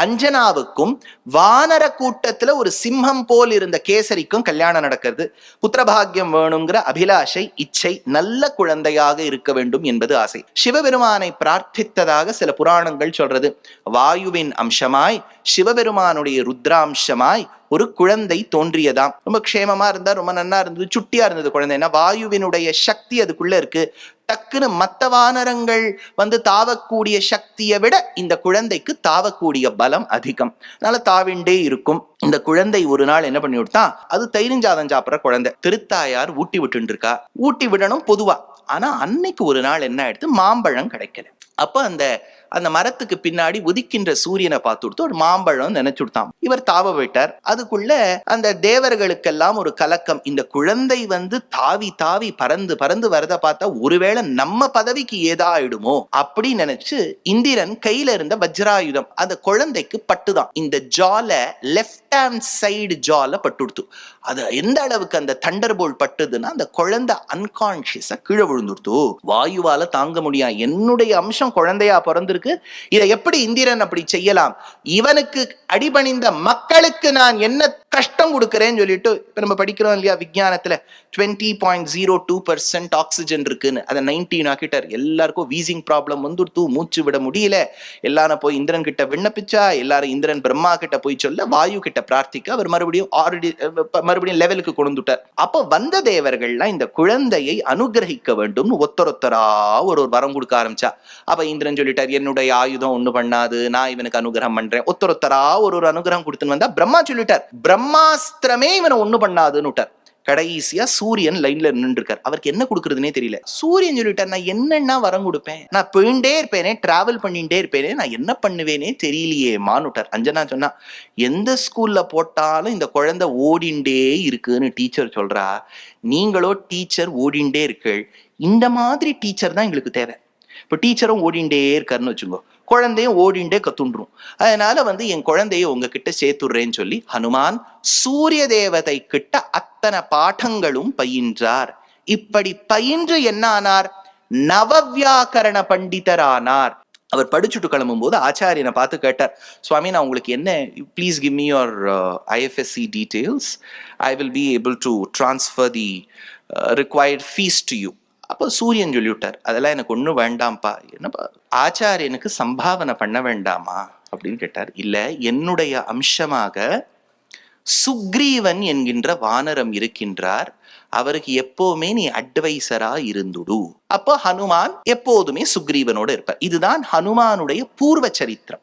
அஞ்சனாவுக்கும் வானர கூட்டத்துல ஒரு சிம்மம் போல் இருந்த கேசரிக்கும் கல்யாணம் நடக்கிறது. புத்திரபாகியம் வேணுங்கிற அபிலாஷை இச்சை நல்ல குழந்தையாக இருக்க வேண்டும் என்பது ஆசை. சிவபெருமானை பிரார்த்தித்ததாக சில புராணங்கள் சொல்றது. வாயுவின் அம்சமாய் சிவபெருமானுடைய ருத்ராம்சமாய் ஒரு குழந்தை தோன்றியதாம். ரொம்ப க்ஷேமமா இருந்தா ரொம்ப நன்னா இருந்தது சுட்டியா இருந்தது குழந்தை ஏன்னா வாயுவினுடைய சக்தி அதுக்குள்ள இருக்கு. டக்குன்னு மற்ற வானரங்கள் வந்து தாவக்கூடிய சக்தியை விட இந்த குழந்தைக்கு தாவக்கூடிய பலம் அதிகம். அதனால தாவிண்டே இருக்கும். இந்த குழந்தை ஒரு நாள் என்ன பண்ணி விட்டான் அது தயிரிஞ்சாதம் சாப்பிட்ற குழந்தை. திருத்தாயார் ஊட்டி விட்டு இருக்கா ஊட்டி விடணும் பொதுவா. ஆனா அன்னைக்கு ஒரு நாள் என்ன ஆயிடுத்து மாம்பழம் கிடைக்கல. அப்ப அந்த அந்த மரத்துக்கு பின்னாடி உதிக்கின்ற சூரியனை பார்த்து கொடுத்து ஒரு மாம்பழம் நினைச்சு கொடுத்தான். இவர் தாவ விட்டார் அதுக்குள்ள அந்த தேவர்களுக்கெல்லாம் ஒரு கலக்கம். இந்த குழந்தை வந்து தாவி தாவி பறந்து பறந்து வரத பார்த்தா ஒருவேளை நம்ம பதவிக்கு ஏதா ஆயிடுமோ அப்படி நினைச்சு இந்திரன் கையில இருந்த வஜ்ராயுதம் அந்த குழந்தைக்கு பட்டுதான். இந்த ஜால லெஃப்ட் ஹேண்ட் சைடு ஜால பட்டுடுத்து. அது எந்த அளவுக்கு அந்த தண்டர் போல் பட்டுதுன்னா அந்த குழந்தை அன்கான்சியஸா கீழே விழுந்துடுத்து. வாயுவால தாங்க முடியாது. என்னுடைய அம்சம் குழந்தையா பிறந்திருக்கு. இதை எப்படி இந்திரன் அப்படி செய்யலாம்? இவனுக்கு அடிபணிந்த மக்களுக்கு நான் என்ன கஷ்டம் கொடுக்குறேன்னு சொல்லிட்டு இப்ப நம்ம படிக்கிறோம் இல்லையா விஞ்ஞானத்துல? Twenty point zero two percent oxygen இருக்குன்னு. அதை நைன்டீன் ஆக்கிட்டார். எல்லாருக்கும் வீசிங் ப்ராப்ளம் வந்துடுத்து மூச்சு விட முடியல. எல்லாரும் போய் இந்திரன் கிட்ட விண்ணப்பிச்சா எல்லாரும் இந்திரன் பிரம்மா கிட்ட போய் சொல்ல வாயு கிட்ட பிரார்த்திக்க அவர் மறுபடியும் ஆல்ரெடி மறுபடியும் லெவலுக்கு கொண்டு விட்டார் அப்போ வந்த தேவர்கள்லாம் இந்த குழந்தையை அனுகிரகிக்க வேண்டும்னு ஒத்தரொத்தரா ஒரு ஒரு வரம் கொடுக்க ஆரம்பிச்சா. அப்ப இந்திரன் சொல்லிட்டார் என்னுடைய ஆயுதம் ஒண்ணு பண்ணாது. நான் இவனுக்கு அனுகிரகம் பண்றேன். ஒத்தரொத்தரா ஒரு ஒரு அனுகிரகம் கொடுத்துன்னு வந்தா பிரம்மா சொல்லிட்டார். பிரம்மாஸ்திரமே இவனை ஒண்ணு பண்ணாதுன்னு விட்டார். கடைசியா சூரியன் லைன்ல நின்று இருக்காரு அவருக்கு என்ன கொடுக்குறதுனே தெரியல. சூரியன் சொல்லிட்டார் நான் என்னன்னா வரம் கொடுப்பேன்? நான் போயிட்டே இருப்பேனே டிராவல் பண்ணிட்டே இருப்பேனே நான் என்ன பண்ணுவேனே தெரியலையே மானுட்டார். அஞ்சனா சொன்னா எந்த ஸ்கூல்ல போட்டாலும் இந்த குழந்தை ஓடிண்டே இருக்குன்னு டீச்சர் சொல்றா. நீங்களோ டீச்சர் ஓடிண்டே இருக்கள். இந்த மாதிரி டீச்சர் தான் எங்களுக்கு தேவை. இப்போ டீச்சரும் ஓடிண்டே இருக்காருன்னு வச்சுக்கோ குழந்தையும் ஓடிண்டே கத்துண்டுரும். அதனால வந்து என் குழந்தைய உங்ககிட்ட சேர்த்துடுறேன்னு சொல்லி ஹனுமான் சூரிய தேவதை கிட்ட அத்தனை பாடங்களும் பயின்றார். இப்படி பயின்று என்ன ஆனார்? நவவியாக்கரண பண்டிதரானார். அவர் படிச்சுட்டு கிளம்பும்போது ஆச்சாரியனை பார்த்து கேட்டார் சுவாமி நான் உங்களுக்கு என்ன please give me your IFSC details I will be able to transfer the required fees to you அப்போ சூரியன் சொல்லிவிட்டார் அதெல்லாம் எனக்கு ஒன்றும் வேண்டாம்ப்பா. என்னப்பா ஆச்சாரியனுக்கு சம்பாவனை பண்ண வேண்டாமா? அப்படின்னு கேட்டார். இல்லை என்னுடைய அம்சமாக சுக்ரீவன் என்கின்ற வானரம் இருக்கின்றார். அவருக்கு எப்போவுமே நீ அட்வைசரா இருந்துடு. அப்போ ஹனுமான் எப்போதுமே சுக்ரீவனோட இருப்பார். இதுதான் ஹனுமானுடைய பூர்வ சரித்திரம்.